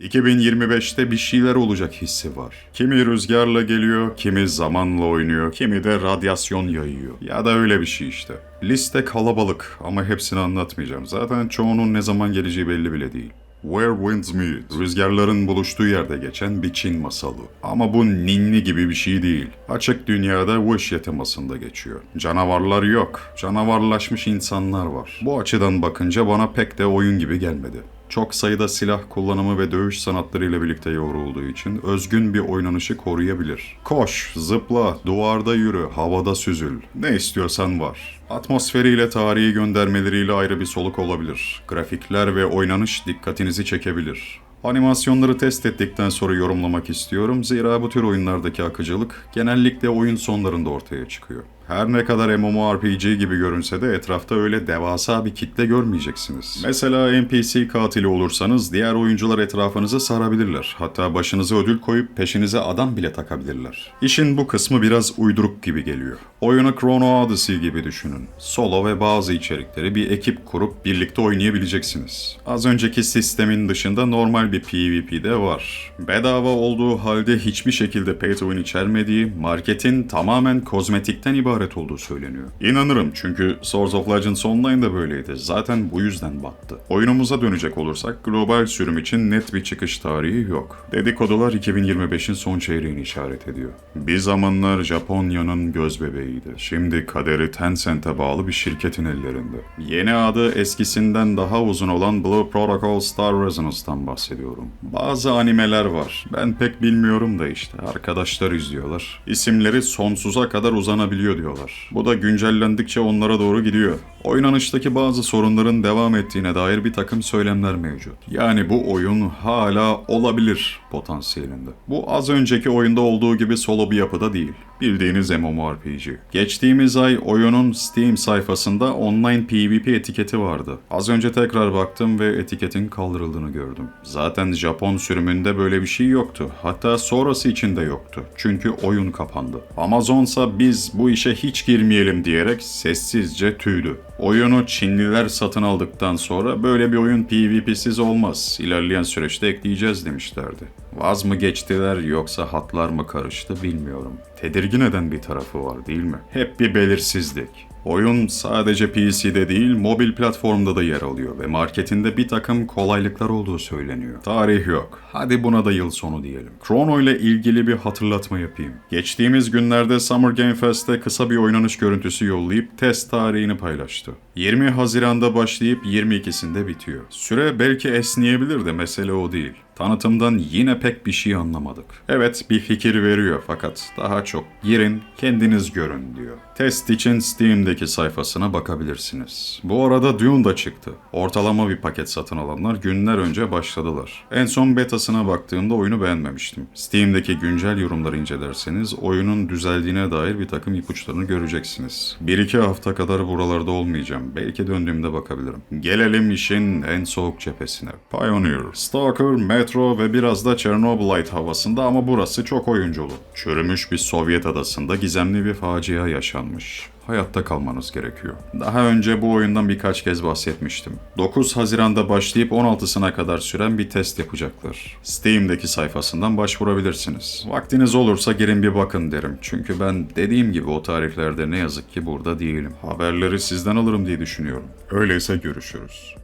2025'te bir şeyler olacak hissi var. Kimi rüzgarla geliyor, kimi zamanla oynuyor, kimi de radyasyon yayıyor. Ya da öyle bir şey işte. Liste kalabalık ama hepsini anlatmayacağım. Zaten çoğunun ne zaman geleceği belli bile değil. Where Winds Meet, rüzgarların buluştuğu yerde geçen bir Çin masalı. Ama bu ninni gibi bir şey değil. Açık dünyada Wuxia temasında geçiyor. Canavarlar yok, canavarlaşmış insanlar var. Bu açıdan bakınca bana pek de oyun gibi gelmedi. Çok sayıda silah kullanımı ve dövüş sanatlarıyla birlikte yoğrulduğu için özgün bir oynanışı koruyabilir. Koş, zıpla, duvarda yürü, havada süzül. Ne istiyorsan var. Atmosferiyle tarihi göndermeleriyle ayrı bir soluk olabilir. Grafikler ve oynanış dikkatinizi çekebilir. Animasyonları test ettikten sonra yorumlamak istiyorum. Zira bu tür oyunlardaki akıcılık genellikle oyun sonlarında ortaya çıkıyor. Her ne kadar MMORPG gibi görünse de etrafta öyle devasa bir kitle görmeyeceksiniz. Mesela NPC katili olursanız diğer oyuncular etrafınızı sarabilirler. Hatta başınıza ödül koyup peşinize adam bile takabilirler. İşin bu kısmı biraz uyduruk gibi geliyor. Oyunu Chrono Odyssey gibi düşünün. Solo ve bazı içerikleri bir ekip kurup birlikte oynayabileceksiniz. Az önceki sistemin dışında normal bir PvP de var. Bedava olduğu halde hiçbir şekilde pay to win içermediği, marketin tamamen kozmetikten ibaret olduğu söyleniyor. İnanırım çünkü Swords of Legends Online da böyleydi. Zaten bu yüzden battı. Oyunumuza dönecek olursak global sürüm için net bir çıkış tarihi yok. Dedikodular 2025'in son çeyreğini işaret ediyor. Bir zamanlar Japonya'nın göz bebeğiydi. Şimdi kaderi Tencent'e bağlı bir şirketin ellerinde. Yeni adı eskisinden daha uzun olan Blue Protocol Star Resonance'tan bahsediyorum. Bazı animeler var. Ben pek bilmiyorum da işte. Arkadaşlar izliyorlar. İsimleri sonsuza kadar uzanabiliyor diyorlar. Bu da güncellendikçe onlara doğru gidiyor. Oynanıştaki bazı sorunların devam ettiğine dair bir takım söylemler mevcut. Yani bu oyun hala olabilir potansiyelinde. Bu az önceki oyunda olduğu gibi solo bir yapıda değil. Bildiğiniz MMORPG. Geçtiğimiz ay oyunun Steam sayfasında online PvP etiketi vardı. Az önce tekrar baktım ve etiketin kaldırıldığını gördüm. Zaten Japon sürümünde böyle bir şey yoktu. Hatta sonrası için de yoktu. Çünkü oyun kapandı. Amazonsa biz bu işe hiç girmeyelim diyerek sessizce tüydü. Oyunu Çinliler satın aldıktan sonra böyle bir oyun PvP'siz olmaz. İlerleyen süreçte ekleyeceğiz demişlerdi. Vaz mı geçtiler yoksa hatlar mı karıştı bilmiyorum. Tedirgin eden bir tarafı var değil mi? Hep bir belirsizlik. Oyun sadece PC'de değil mobil platformda da yer alıyor ve marketinde bir takım kolaylıklar olduğu söyleniyor. Tarih yok. Hadi buna da yıl sonu diyelim. Chrono ile ilgili bir hatırlatma yapayım. Geçtiğimiz günlerde Summer Game Fest'te kısa bir oynanış görüntüsü yollayıp test tarihini paylaştı. 20 Haziran'da başlayıp 22'sinde bitiyor. Süre belki esneyebilir de mesele o değil. Tanıtımdan yine pek bir şey anlamadık. Evet bir fikir veriyor fakat daha çok girin kendiniz görün diyor. Test için Steam'deki sayfasına bakabilirsiniz. Bu arada Dune da çıktı. Ortalama bir paket satın alanlar günler önce başladılar. En son betasına baktığımda oyunu beğenmemiştim. Steam'deki güncel yorumları incelerseniz oyunun düzeldiğine dair bir takım ipuçlarını göreceksiniz. 1-2 hafta kadar buralarda olmayacağım. Belki döndüğümde bakabilirim. Gelelim işin en soğuk cephesine. Pioneer, Stalker, Metro ve biraz da Chernobylite havasında ama burası çok oyunculu. Çürümüş bir Sovyet adasında gizemli bir facia yaşanmış hayatta kalmanız gerekiyor. Daha önce bu oyundan birkaç kez bahsetmiştim. 9 Haziran'da başlayıp 16'sına kadar süren bir test yapacaklar. Steam'deki sayfasından başvurabilirsiniz. Vaktiniz olursa girin bir bakın derim. Çünkü ben dediğim gibi o tarihlerde ne yazık ki burada değilim. Haberleri sizden alırım diye düşünüyorum. Öyleyse görüşürüz.